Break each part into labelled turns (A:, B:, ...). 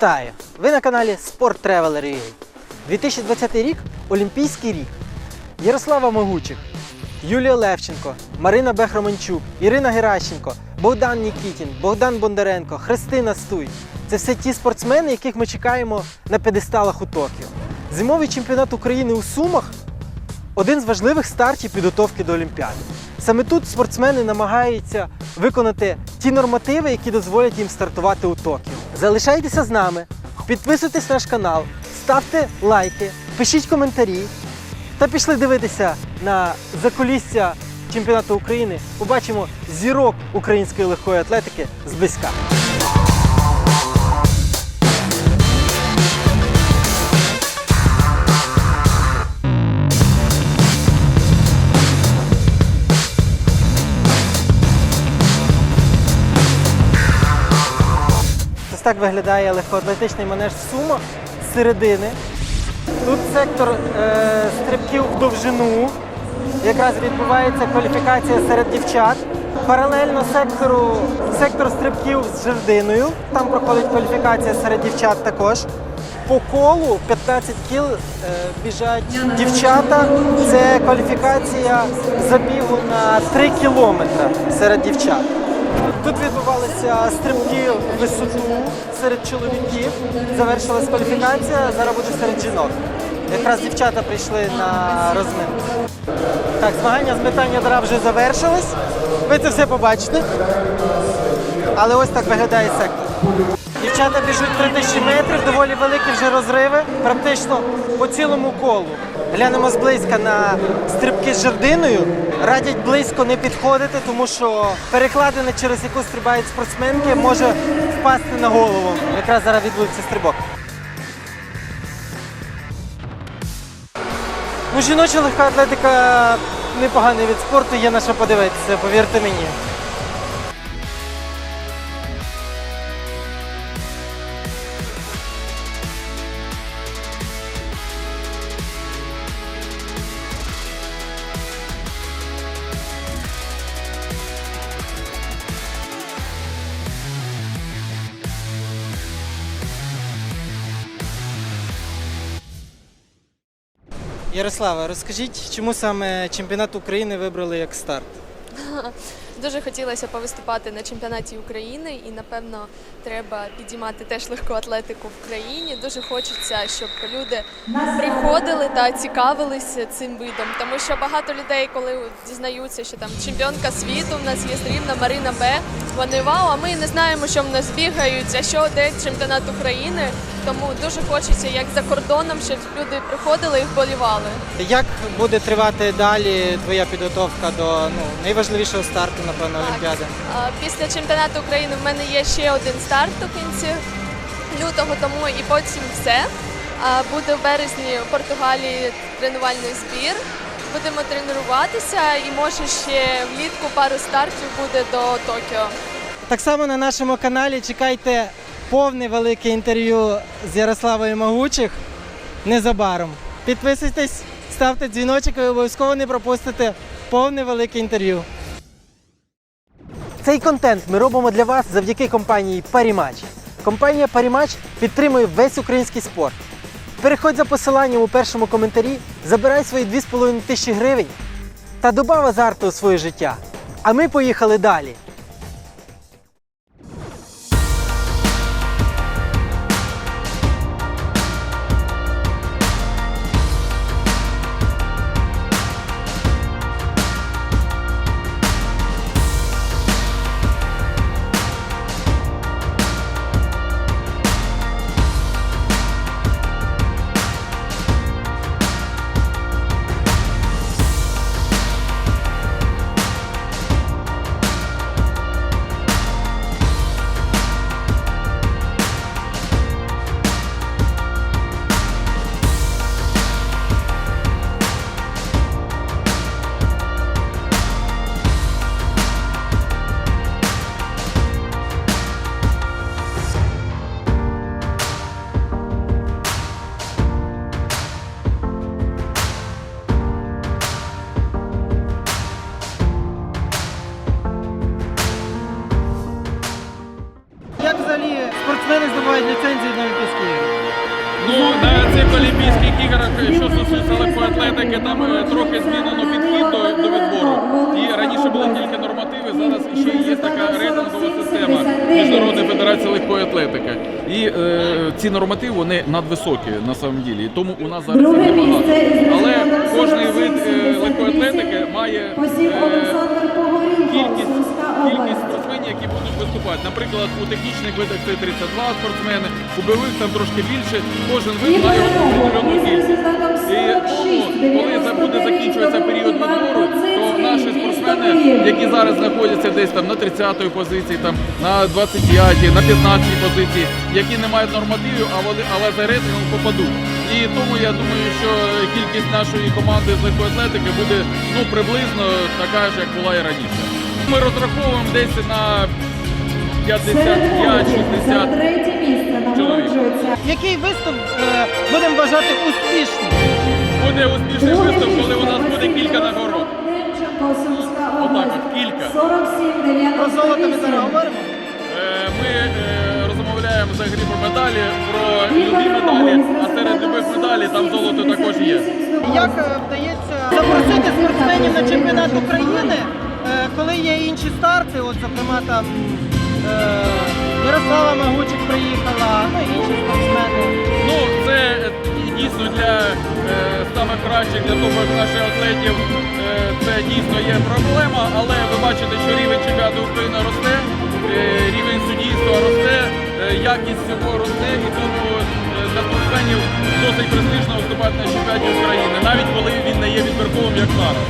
A: Вітаю! Ви на каналі Sport Traveler UA. 2020 рік Олімпійський рік. Ярослава Могучих, Юлія Левченко, Марина Бехроманчук, Ірина Геращенко, Богдан Нікітін, Богдан Бондаренко, Христина Стуй. Це все ті спортсмени, яких ми чекаємо на п'єдесталах у Токіо. Зимовий чемпіонат України у Сумах один з важливих стартів підготовки до Олімпіади. Саме тут спортсмени намагаються виконати ті нормативи, які дозволять їм стартувати у Токіо. Залишайтеся з нами, підписуйтесь на наш канал, ставте лайки, пишіть коментарі та пішли дивитися на закулісся чемпіонату України. Побачимо зірок української легкої атлетики зблизька. Ось так виглядає легкоатлетичний манеж Сума з середини. Тут сектор е, стрибків в довжину. Якраз відбувається кваліфікація серед дівчат. Паралельно сектору сектор стрибків з жердиною. Там проходить кваліфікація серед дівчат також. По колу 15 кіл е, біжать дівчата. Це кваліфікація забігу на 3 кілометри серед дівчат. Тут відбувалися стрибки в висоту серед чоловіків. Завершилась кваліфікація, зараз буде серед жінок. Якраз дівчата прийшли на розминку. Так, змагання з метання вже завершились. Ви це все побачите. Але ось так виглядає сектор. Дівчата біжуть 3000 метрів, доволі великі вже розриви, практично по цілому колу. Глянемо зблизька на стрибки з жердиною. Радять близько не підходити, тому що перекладина, через яку стрибають спортсменки, може впасти на голову. Якраз зараз відбудеться стрибок. Ну, жіноча легка атлетика непоганий від спорту, є на що подивитися, повірте мені. Ярослава, розкажіть, чому саме чемпіонат України вибрали як старт?
B: Дуже хотілося повиступати на чемпіонаті України, і напевно треба підіймати теж легку атлетику в країні. Дуже хочеться, щоб люди приходили та цікавилися цим видом, тому що багато людей, коли дізнаються, що там чемпіонка світу в нас є рівна Марина Б. Вони вау, а ми не знаємо, що в нас бігають, а що де чемпіонат України. Тому дуже хочеться, як за кордоном, щоб люди приходили і вболівали.
A: Як буде тривати далі твоя підготовка до ну, найважливішого старту, напевно,
B: Так.
A: Олімпіади?
B: А, Після чемпіонату України в мене є ще один старт у кінці лютого, тому і потім все. А, Буде в березні у Португалії тренувальний збір. Будемо тренуватися і може ще влітку пару стартів буде до Токіо.
A: Так само на нашому каналі чекайте повне велике інтерв'ю з Ярославою Могучих незабаром. Підписуйтесь, ставте дзвіночок і обов'язково не пропустите повне велике інтерв'ю. Цей контент ми робимо для вас завдяки компанії Парімач. Компанія Парімач підтримує весь український спорт. Переходь за посиланням у першому коментарі, забирай свої 2,5 тисячі гривень та добав азарту у своє життя. А ми поїхали далі.
C: Ну, на цих Олімпійських іграх, що стосується легкої атлетики, там е, трохи змінено підхід до, до відбору. І раніше були тільки нормативи, зараз ще є така рейтингова система Міжнародної федерації легкої атлетики. І е, ці нормативи вони надвисокі на самом ділі. І тому у нас зараз їх небагато. Але кожний вид е, легкої атлетики має е, кількість, які будуть виступати. Наприклад, у технічних видах це 32 спортсмени, у бойових там трошки більше. Кожен вид має
D: із
C: кількість. І тому, коли буде закінчуватися період відбору, то наші спортсмени, які зараз знаходяться десь там на 30-ї позиції, там на 25-й, на 15-й позиції, які не мають нормативів, а вони але за рейтингом попадуть. І тому я думаю, що кількість нашої команди з легкої атлетики буде ну приблизно така ж, як була і раніше. Ми розраховуємо десь на
D: Серед молоді за
C: 55-60
D: третє місце нагороджується
A: Який виступ е, будемо вважати успішним?
C: буде успішний
D: Друге
C: виступ, коли у нас буде кілька нагород. Отак от, кілька.
D: 47
A: Про золото ми зараз говоримо?
C: Е, Ми е, розмовляємо взагалі про медалі, про любі медалі, а серед любих медалей там золото також є.
A: Як е, вдається запросити спортсменів на чемпіонат України, коли є інші старти, от зокрема там е, Ярослава Магучик приїхала, ну інші спортсмени.
C: Ну, це е, дійсно для е, саме кращих, для як наших атлетів е, це дійсно є проблема, але ви бачите, що рівень чемпіонату України росте, е, рівень суддівства росте, е, якість цього росте, і тому е, для спортсменів досить престижно виступати на чемпіонаті України, навіть коли він не є відбірковим, як зараз.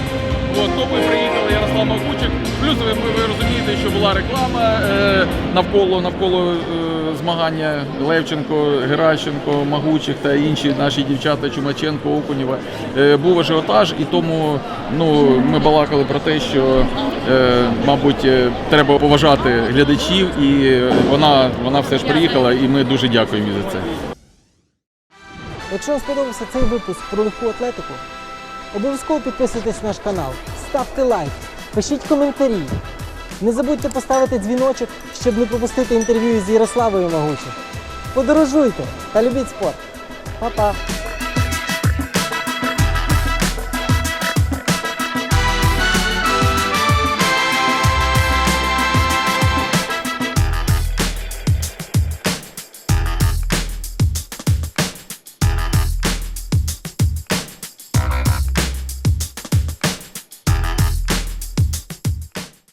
C: От, то ми приїхали Ярослав Макучик. Плюс ви, ви розумієте, що була реклама е, навколо навколо е, змагання Левченко, Геращенко, Магучих та інші наші дівчата Чумаченко, Окунєва. Е, був ажіотаж, і тому ну, ми балакали про те, що е, мабуть е, треба поважати глядачів, і вона, вона все ж приїхала, і ми дуже дякуємо їй за це.
A: Якщо вам сподобався цей випуск про легку атлетику, обов'язково підписуйтесь на наш канал, ставте лайк, пишіть коментарі. Не забудьте поставити дзвіночок, щоб не пропустити інтерв'ю з Ярославою Магучик. Подорожуйте та любіть спорт. Па-па!